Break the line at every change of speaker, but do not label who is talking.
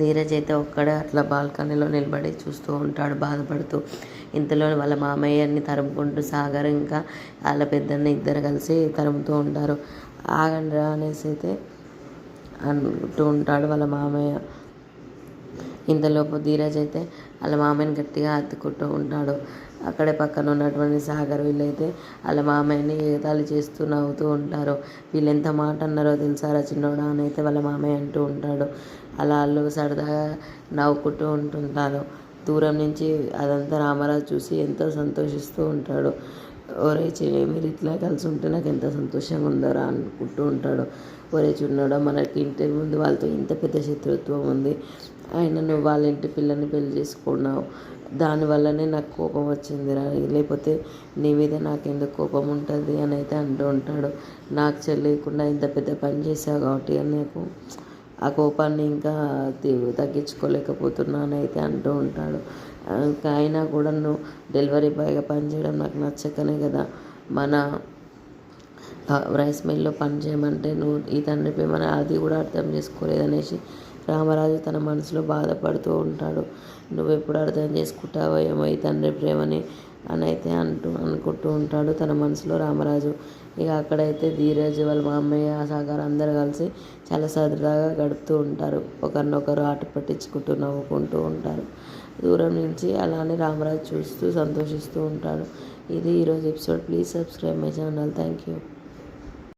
నీరజ్ అయితే ఒక్కడే అట్లా బాల్కనీలో నిలబడి చూస్తూ ఉంటాడు బాధపడుతూ. ఇంతలో వాళ్ళ మామయ్యని తరుముకుంటూ సాగర్ ఇంకా వాళ్ళ పెద్దన్న ఇద్దరు కలిసి తరుముతూ ఉంటారు. ఆగండి రా అనేసి అయితే అంటూ ఉంటాడు వాళ్ళ మామయ్య. ఇంతలోపు ధీరజ్ అయితే వాళ్ళ మామయ్యని గట్టిగా అత్తుకుంటూ ఉంటాడు. అక్కడే పక్కన ఉన్నటువంటి సాగర్ వీళ్ళైతే వాళ్ళ మామయ్యని ఎగతాళి చేస్తూ నవ్వుతూ ఉంటారు. వీళ్ళు ఎంత మాట అన్నారో తెలుసారా చిన్నోడా అని అయితే వాళ్ళ మామయ్య అంటూ ఉంటాడు. అలా వాళ్ళు సరదాగా నవ్వుకుంటూ ఉంటుంటారు. దూరం నుంచి అదంతా రామారాజు చూసి ఎంతో సంతోషిస్తూ ఉంటాడు. ఒరే చెయ్యి మీరు ఇట్లా కలిసి ఉంటే నాకు ఎంత సంతోషంగా ఉందరా అనుకుంటూ ఉంటాడు. ఒరే చిన్నోడా మనకి ఇంటి ముందు వాళ్ళతో ఇంత పెద్ద శత్రుత్వం ఉంది. ఆయన నువ్వు వాళ్ళ ఇంటి పిల్లని పెళ్ళి చేసుకున్నావు. దానివల్లనే నాకు కోపం వచ్చిందిరా. లేకపోతే నీ మీద నాకు ఎందుకు కోపం ఉంటుంది అని అయితే అంటూ ఉంటాడు. నాకు చెల్లేకుండా ఇంత పెద్ద పని చేసావు కాబట్టి అని నాకు ఆ కోపాన్ని ఇంకా తగ్గించుకోలేకపోతున్నానైతే అంటూ ఉంటాడు. ఇంకా అయినా కూడా నువ్వు డెలివరీ బాయ్గా పనిచేయడం నాకు నచ్చకనే కదా. మన రైస్ మిల్లో పని చేయమంటే నువ్వు ఈ తండ్రి ప్రేమని అది కూడా అర్థం చేసుకోలేదనేసి రామరాజు తన మనసులో బాధపడుతూ ఉంటాడు. నువ్వు ఎప్పుడు అర్థం చేసుకుంటావో ఏమో ఈ తండ్రి ప్రేమని అని అయితే అంటూ అనుకుంటూ ఉంటాడు తన మనసులో రామరాజు. ఇక అక్కడైతే ధీరజ్ వాళ్ళ మా అమ్మయ్య సాగర్ అందరు కలిసి చాలా సరదాగా గడుపుతూ ఉంటారు. ఒకరినొకరు ఆట పట్టించుకుంటూ నవ్వుకుంటూ ఉంటారు. దూరం నుంచి అలానే రామరాజు చూస్తూ సంతోషిస్తూ ఉంటాడు. ఇది ఈరోజు episode. Please subscribe my channel. Thank you.